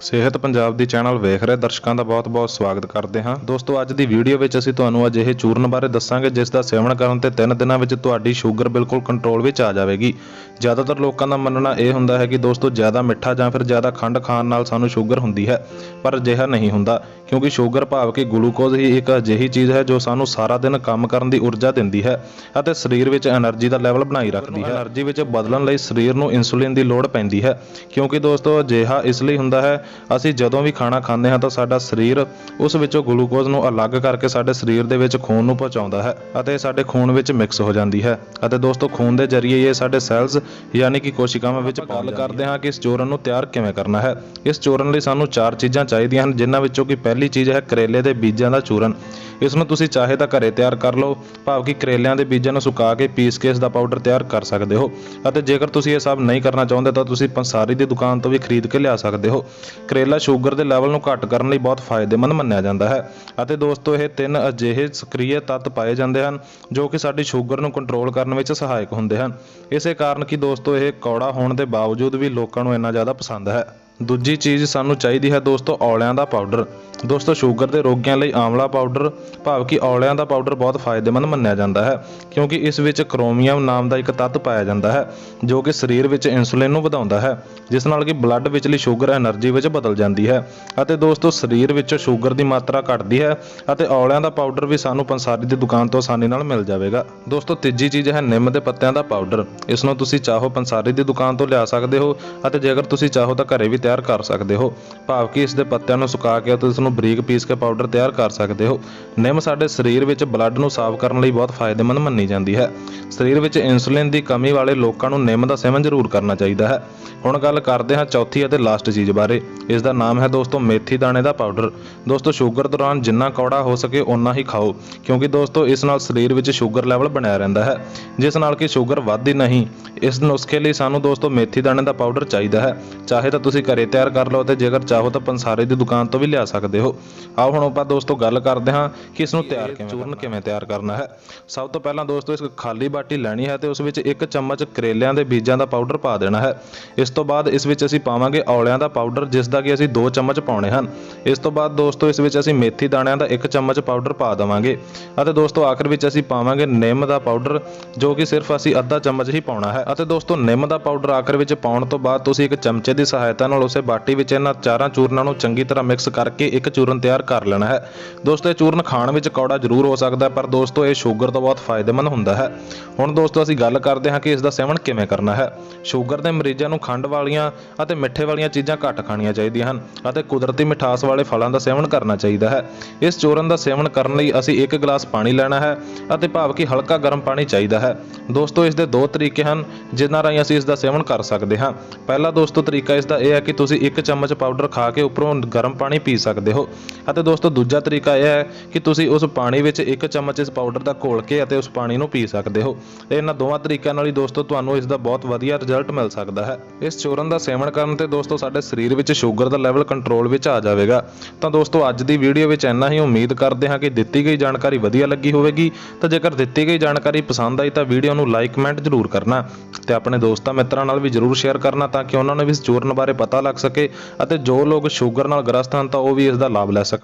ਸਿਹਤ ਪੰਜਾਬ ਦੀ ਚੈਨਲ ਵੇਖ ਰਹੇ ਦਰਸ਼ਕਾਂ ਦਾ ਬਹੁਤ-ਬਹੁਤ ਸਵਾਗਤ ਕਰਦੇ ਹਾਂ। ਦੋਸਤੋ ਅੱਜ ਦੀ ਵੀਡੀਓ ਵਿੱਚ ਅਸੀਂ ਤੁਹਾਨੂੰ ਅਜਿਹੇ ਚੂਰਨ ਬਾਰੇ ਦੱਸਾਂਗੇ ਜਿਸ ਦਾ ਸੇਵਨ ਕਰਨ ਤੇ 3 ਦਿਨਾਂ ਵਿੱਚ ਤੁਹਾਡੀ ਸ਼ੂਗਰ ਬਿਲਕੁਲ ਕੰਟਰੋਲ ਵਿੱਚ ਆ ਜਾਵੇਗੀ। ਜ਼ਿਆਦਾਤਰ ਲੋਕਾਂ ਦਾ ਮੰਨਣਾ ਇਹ ਹੁੰਦਾ ਹੈ ਕਿ ਦੋਸਤੋ ਜ਼ਿਆਦਾ ਮਿੱਠਾ ਜਾਂ ਫਿਰ ਜ਼ਿਆਦਾ ਖੰਡ ਖਾਣ ਨਾਲ ਸਾਨੂੰ ਸ਼ੂਗਰ ਹੁੰਦੀ ਹੈ ਪਰ ਅਜਿਹਾ ਨਹੀਂ ਹੁੰਦਾ ਕਿਉਂਕਿ ਸ਼ੂਗਰ ਭਾਵ ਕਿ ਗਲੂਕੋਜ਼ ਹੀ ਇੱਕ ਅਜਿਹੀ ਚੀਜ਼ ਹੈ ਜੋ ਸਾਨੂੰ ਸਾਰਾ ਦਿਨ ਕੰਮ ਕਰਨ ਦੀ ਊਰਜਾ ਦਿੰਦੀ ਹੈ ਅਤੇ ਸਰੀਰ ਵਿੱਚ એનર્ਜੀ ਦਾ ਲੈਵਲ ਬਣਾਈ ਰੱਖਦੀ ਹੈ। એનર્ਜੀ ਵਿੱਚ ਬਦਲਣ ਲਈ ਸਰੀਰ ਨੂੰ ਇਨਸੂਲਿਨ ਦੀ ਲੋੜ ਪੈਂਦੀ ਹੈ ਕਿਉਂਕਿ ਦੋਸਤੋ ਅਜਿਹਾ ਇਸ ਲਈ ਹੁੰਦਾ ਹੈ ਅਸੀਂ ਜਦੋਂ ਵੀ ਖਾਣਾ ਖਾਂਦੇ ਹਾਂ ਤਾਂ ਸਾਡਾ ਸਰੀਰ ਉਸ ਵਿੱਚੋਂ ਗਲੂਕੋਜ਼ ਨੂੰ ਅਲੱਗ ਕਰਕੇ ਸਾਡੇ ਸਰੀਰ ਦੇ ਵਿੱਚ ਖੂਨ ਨੂੰ ਪਹੁੰਚਾਉਂਦਾ ਹੈ ਅਤੇ ਸਾਡੇ ਖੂਨ ਵਿੱਚ ਮਿਕਸ ਹੋ ਜਾਂਦੀ ਹੈ। ਅਤੇ ਦੋਸਤੋ ਖੂਨ ਦੇ ਜ਼ਰੀਏ ਇਹ ਸਾਡੇ ਸੈਲਸ ਯਾਨੀ ਕਿ ਕੋਸ਼ਿਕਾਵਾਂ ਵਿੱਚ ਗੱਲ ਕਰਦੇ ਹਾਂ ਕਿ ਇਸ ਚੂਰਨ ਨੂੰ ਤਿਆਰ ਕਿਵੇਂ ਕਰਨਾ ਹੈ। ਇਸ ਚੂਰਨ ਲਈ ਸਾਨੂੰ ਚਾਰ ਚੀਜ਼ਾਂ ਚਾਹੀਦੀਆਂ ਹਨ ਜਿਨ੍ਹਾਂ ਵਿੱਚੋਂ ਕਿ ਪਹਿਲੀ ਚੀਜ਼ ਹੈ ਕਰੇਲੇ ਦੇ ਬੀਜਾਂ ਦਾ ਚੂਰਨ। ਇਸ ਨੂੰ ਤੁਸੀਂ ਚਾਹੇ ਤਾਂ ਘਰੇ ਤਿਆਰ ਕਰ ਲਓ ਭਾਵ ਕਿ ਕਰੇਲਿਆਂ ਦੇ ਬੀਜਾਂ ਨੂੰ ਸੁਕਾ ਕੇ ਪੀਸ ਕੇ ਇਸ ਦਾ ਪਾਊਡਰ ਤਿਆਰ ਕਰ ਸਕਦੇ ਹੋ। ਅਤੇ ਜੇਕਰ ਤੁਸੀਂ ਇਹ ਸਭ ਨਹੀਂ ਕਰਨਾ ਚਾਹੁੰਦੇ ਤਾਂ ਤੁਸੀਂ ਪੰਸਾਰੀ ਦੀ ਦੁਕਾਨ ਤੋਂ ਵੀ ਖਰੀਦ ਕੇ ਲਿਆ ਸਕਦੇ ਹੋ। ਕਰੇਲਾ ਸ਼ੂਗਰ ਦੇ ਲੈਵਲ ਨੂੰ ਘੱਟ ਕਰਨ ਲਈ ਬਹੁਤ ਫਾਇਦੇਮੰਦ ਮੰਨਿਆ ਜਾਂਦਾ ਹੈ ਅਤੇ ਦੋਸਤੋ, ਇਹ ਤਿੰਨ ਅਜਿਹੇ ਸਕ੍ਰਿయ ਤੱਤ ਪਾਏ ਜਾਂਦੇ ਹਨ ਜੋ ਕਿ ਸਾਡੀ ਸ਼ੂਗਰ ਨੂੰ ਕੰਟਰੋਲ ਕਰਨ ਵਿੱਚ ਸਹਾਇਕ ਹੁੰਦੇ ਹਨ। ਇਸੇ ਕਾਰਨ ਕਿ ਦੋਸਤੋ, ਇਹ ਕੌੜਾ ਹੋਣ ਦੇ ਬਾਵਜੂਦ ਵੀ ਲੋਕਾਂ ਨੂੰ ਇੰਨਾ ਜ਼ਿਆਦਾ ਪਸੰਦ ਹੈ। ਦੂਜੀ ਚੀਜ਼ ਸਾਨੂੰ ਚਾਹੀਦੀ ਹੈ ਦੋਸਤੋ, ਔਲਿਆਂ ਦਾ ਪਾਊਡਰ ਦੋਸਤੋ, ਸ਼ੂਗਰ ਦੇ ਰੋਗੀਆਂ ਲਈ ਆਮਲਾ ਪਾਊਡਰ ਭਾਵ ਕਿ ਔਲਿਆਂ ਦਾ ਪਾਊਡਰ ਬਹੁਤ ਫਾਇਦੇਮੰਦ ਮੰਨਿਆ ਜਾਂਦਾ ਹੈ, ਕਿਉਂਕਿ ਇਸ ਵਿੱਚ ਕ੍ਰੋਮੀਅਮ ਨਾਮ ਦਾ ਇੱਕ ਤੱਤ ਪਾਇਆ ਜਾਂਦਾ ਹੈ, ਜੋ ਕਿ ਸਰੀਰ ਵਿੱਚ ਇਨਸੂਲਿਨ ਨੂੰ ਵਧਾਉਂਦਾ ਹੈ, ਜਿਸ ਨਾਲ ਕਿ ਬਲੱਡ ਵਿੱਚਲੀ ਸ਼ੂਗਰ એનર્ਜੀ ਵਿੱਚ ਬਦਲ ਜਾਂਦੀ ਹੈ ਅਤੇ ਦੋਸਤੋ, ਸਰੀਰ ਵਿੱਚ ਸ਼ੂਗਰ ਦੀ ਮਾਤਰਾ ਘਟਦੀ ਹੈ ਅਤੇ ਔਲਿਆਂ ਦਾ ਪਾਊਡਰ ਵੀ ਸਾਨੂੰ ਪੰਸਾਰੀ ਦੀ ਦੁਕਾਨ ਤੋਂ ਆਸਾਨੀ ਨਾਲ ਮਿਲ ਜਾਵੇਗਾ। ਦੋਸਤੋ, ਤੀਜੀ ਚੀਜ਼ ਹੈ ਨਿੰਮ ਦੇ ਪੱਤਿਆਂ ਦਾ ਪਾਊਡਰ, ਇਸ ਨੂੰ ਤੁਸੀਂ ਚਾਹੋ ਪੰਸਾਰੀ ਦੀ ਦੁਕਾਨ ਤੋਂ ਲਿਆ ਸਕਦੇ ਹੋ ਅਤੇ ਜੇਕਰ ਤੁਸੀਂ ਚਾਹੋ ਤਾਂ ਘਰੇ ਵੀ ਤਿਆਰ ਕਰ ਸਕਦੇ ਹੋ, ਭਾਵ ਕਿ ਇਸ ਦੇ ਪੱਤਿਆਂ ਨੂੰ ਸੁਕਾ ਕੇ ਤੁਸੀਂ ਬਰੀਕ ਪੀਸ ਕੇ ਪਾਊਡਰ ਤਿਆਰ ਕਰ ਸਕਦੇ ਹੋ। ਨਿੰਮ ਸਾਡੇ ਸਰੀਰ ਵਿੱਚ ਬਲੱਡ ਨੂੰ ਸਾਫ਼ ਕਰਨ ਲਈ ਬਹੁਤ ਫਾਇਦੇਮੰਦ ਮੰਨੀ ਜਾਂਦੀ ਹੈ। ਸਰੀਰ ਵਿੱਚ ਇਨਸੂਲਿਨ ਦੀ ਕਮੀ ਵਾਲੇ ਲੋਕਾਂ ਨੂੰ ਨਿੰਮ ਦਾ ਸੇਵਨ ਜ਼ਰੂਰ ਕਰਨਾ ਚਾਹੀਦਾ ਹੈ। ਹੁਣ ਗੱਲ ਕਰਦੇ ਹਾਂ ਚੌਥੀ ਅਤੇ ਲਾਸਟ ਚੀਜ਼ ਬਾਰੇ। ਇਸ ਦਾ ਨਾਮ ਹੈ ਦੋਸਤੋ ਮੇਥੀ ਦਾਣੇ ਦਾ ਪਾਊਡਰ ਦੋਸਤੋ ਸ਼ੂਗਰ ਦੌਰਾਨ ਜਿੰਨਾ ਕੌੜਾ ਹੋ ਸਕੇ ਓਨਾ ਹੀ ਖਾਓ ਕਿਉਂਕਿ ਦੋਸਤੋ ਇਸ ਨਾਲ ਸਰੀਰ ਵਿੱਚ ਸ਼ੂਗਰ ਲੈਵਲ ਬਣਿਆ ਰਹਿੰਦਾ ਹੈ। ਜਿਸ ਨਾਲ ਕਿ ਸ਼ੂਗਰ ਵੱਧਦੀ ਨਹੀਂ ਇਸ ਨੁਸਖੇ ਲਈ ਸਾਨੂੰ ਦੋਸਤੋ ਮੇਥੀ ਦਾਣੇ ਦਾ ਪਾਊਡਰ ਚਾਹੀਦਾ ਹੈ। ਚਾਹੇ ਤਾਂ ਤੁਸੀਂ ਘਰੇ ਤਿਆਰ ਕਰ ਲਓ ਤੇ ਜੇਕਰ ਚਾਹੋ ਤਾਂ ਪੰਸਾਰੇ ਦੀ ਦੁਕਾਨ ਤੋਂ ਵੀ ਲਿਆ ਸਕਦੇ ਹੋ। ਆਓ ਹੁਣ ਆਪਾਂ ਦੋਸਤੋ ਗੱਲ ਕਰਦੇ ਹਾਂ ਕਿ ਇਸ ਨੂੰ ਤਿਆਰ ਕਿਵੇਂ ਚੂਰਨ ਕਿਵੇਂ ਤਿਆਰ ਕਰਨਾ ਹੈ? ਸਭ ਤੋਂ ਪਹਿਲਾਂ ਦੋਸਤੋ ਇਸ ਖਾਲੀ ਬਾਟੀ ਲੈਣੀ ਹੈ ਤੇ ਉਸ ਵਿੱਚ ਇੱਕ ਚਮਚ ਕਰੇਲਿਆਂ ਦੇ ਬੀਜਾਂ ਦਾ ਪਾਊਡਰ ਪਾ ਦੇਣਾ ਹੈ। ਇਸ ਤੋਂ ਬਾਅਦ ਇਸ ਵਿੱਚ ਅਸੀਂ ਪਾਵਾਂਗੇ ਔਲਿਆਂ ਦਾ ਪਾਊਡਰ ਜਿਸ ਦਾ ਕਿ ਅਸੀਂ 2 ਚਮਚ ਪਾਉਣੇ ਹਨ। ਇਸ ਤੋਂ ਬਾਅਦ ਦੋਸਤੋ, ਇਸ ਵਿੱਚ ਅਸੀਂ ਮੇਥੀ ਦਾਣਿਆਂ ਦਾ 1 ਚਮਚ ਪਾਊਡਰ ਪਾ ਦੇਵਾਂਗੇ। ਅਤੇ ਦੋਸਤੋ, ਆਖਰ ਵਿੱਚ ਅਸੀਂ ਪਾਵਾਂਗੇ ਨਿੰਮ ਦਾ ਪਾਊਡਰ ਜੋ ਕਿ ਸਿਰਫ ਅਸੀਂ ਅੱਧਾ ਚਮਚ ਹੀ ਪਾਉਣਾ ਹੈ। ਅਤੇ ਦੋਸਤੋ, ਨਿੰਮ ਦਾ ਪਾਊਡਰ ਆਖਰ ਵਿੱਚ ਪਾਉਣ ਤੋਂ ਬਾਅਦ ਤੁਸੀਂ ਇੱਕ ਚਮਚੇ ਦੀ ਸਹਾਇਤਾ ਨਾਲ ਉਸੇ ਬਾਟੀ ਵਿੱਚ ਇਹਨਾਂ ਚਾਰਾਂ ਚੂਰਨਾਂ ਨੂੰ ਚੰਗੀ ਤਰ੍ਹਾਂ ਮਿਕਸ ਕਰਕੇ ਇੱਕ ਚੂਰਨ ਤਿਆਰ ਕਰ ਲੈਣਾ ਹੈ। ਦੋਸਤੋ, ਇਹ ਚੂਰਨ ਖਾਣ ਵਿੱਚ ਕੌੜਾ ਜ਼ਰੂਰ ਹੋ ਸਕਦਾ ਪਰ ਦੋਸਤੋ, ਇਹ ਸ਼ੂਗਰ ਤੋਂ ਬਹੁਤ ਫਾਇਦੇਮੰਦ ਹੁੰਦਾ ਹੈ। ਹੁਣ ਦੋਸਤੋ, ਅਸੀਂ ਗੱਲ ਕਰਦੇ ਹਾਂ ਕਿ ਇਸ ਦਾ ਸੇਵਨ ਕਿਵੇਂ ਕਰਨਾ ਹੈ। ਸ਼ੂਗਰ ਦੇ ਮਰੀਜ਼ਾਂ ਨੂੰ ਖੰਡ ਵਾਲੀਆਂ ਅਤੇ ਮਿੱਠੇ ਵਾਲੀਆਂ ਚੀਜ਼ਾਂ ਘੱਟ ਖਾਣੀਆਂ ਚਾਹੀਦੀਆਂ ਹਨ ਅਤੇ ਕੁਦਰਤੀ ਮਿਠਾਸ ਵਾਲੇ ਫਲਾਂ ਦਾ ਸੇਵਨ ਕਰਨਾ ਚਾਹੀਦਾ ਹੈ। ਇਸ ਚੂਰਨ ਦਾ ਸੇਵਨ ਕਰਨ ਲਈ ਅਸੀਂ ਇੱਕ ਗਲਾਸ ਪਾਣੀ ਲੈਣਾ ਹੈ ਅਤੇ ਭਾਵ ਕਿ ਹਲਕਾ ਗਰਮ ਪਾਣੀ ਚਾਹੀਦਾ ਹੈ। ਦੋਸਤੋ, ਇਸ ਦੇ ਦੋ ਤਰੀਕੇ ਹਨ ਜਿਨ੍ਹਾਂ ਰਾਹੀਂ ਅਸੀਂ ਇਸ ਦਾ ਸੇਵਨ ਕਰ ਸਕਦੇ ਹਾਂ। ਪਹਿਲਾ ਦੋਸਤੋ ਤਰੀਕਾ ਇਸ ਦਾ ਇਹ ਹੈ ਕਿ ਤੁਸੀਂ ਇੱਕ ਚਮਚ ਪਾਊਡਰ ਖਾ ਕੇ ਉੱਪਰੋਂ ਗਰਮ ਪਾਣੀ ਪੀ ਸਕਦੇ ਹੋ ਅਤੇ ਦੋਸਤੋ ਦੂਜਾ ਤਰੀਕਾ ਇਹ ਹੈ ਕਿ ਤੁਸੀਂ ਉਸ ਪਾਣੀ ਵਿੱਚ ਇੱਕ ਚਮਚ ਇਸ ਪਾਊਡਰ ਦਾ ਘੋਲ ਕੇ ਅਤੇ ਉਸ ਪਾਣੀ ਨੂੰ ਪੀ ਸਕਦੇ ਹੋ। ਤੇ ਇਹਨਾਂ ਦੋਵਾਂ ਤਰੀਕਿਆਂ ਨਾਲ ਹੀ ਦੋਸਤੋ ਤੁਹਾਨੂੰ ਇਸ ਦਾ ਬਹੁਤ ਵਧੀਆ ਰਿਜ਼ਲਟ ਮਿਲ ਸਕਦਾ ਹੈ। ਇਸ ਚੂਰਨ ਦਾ ਸੇਵਨ ਕਰਨ ਤੇ ਦੋਸਤੋ ਸਾਡੇ ਸਰੀਰ ਵਿੱਚ ਸ਼ੂਗਰ ਸ਼ੂਗਰ ਦਾ ਲੈਵਲ ਕੰਟਰੋਲ ਵਿੱਚ ਆ ਜਾਵੇਗਾ। ਤਾਂ ਦੋਸਤੋ, ਅੱਜ ਦੀ ਵੀਡੀਓ ਵਿੱਚ ਇੰਨਾ ਹੀ ਉਮੀਦ ਕਰਦੇ ਹਾਂ ਕਿ ਦਿੱਤੀ ਗਈ ਜਾਣਕਾਰੀ ਵਧੀਆ ਲੱਗੀ ਹੋਵੇਗੀ। ਤਾਂ ਜੇਕਰ ਦਿੱਤੀ ਗਈ ਜਾਣਕਾਰੀ ਪਸੰਦ ਆਈ ਤਾਂ ਵੀਡੀਓ ਨੂੰ ਲਾਈਕ ਕਮੈਂਟ ਜ਼ਰੂਰ ਕਰਨਾ ਤੇ ਆਪਣੇ ਦੋਸਤਾਂ ਮਿੱਤਰਾਂ ਨਾਲ ਵੀ ਜ਼ਰੂਰ ਸ਼ੇਅਰ ਕਰਨਾ ਤਾਂ ਕਿ ਉਹਨਾਂ ਨੂੰ ਵੀ ਇਸ ਚੂਰਨ ਬਾਰੇ ਪਤਾ ਲੱਗ ਸਕੇ ਅਤੇ ਜੋ ਲੋਕ ਸ਼ੂਗਰ ਨਾਲ ਗ੍ਰਸਤ ਹਨ ਤਾਂ ਉਹ ਵੀ ਇਸ ਦਾ ਲਾਭ ਲੈ ਸਕਣ।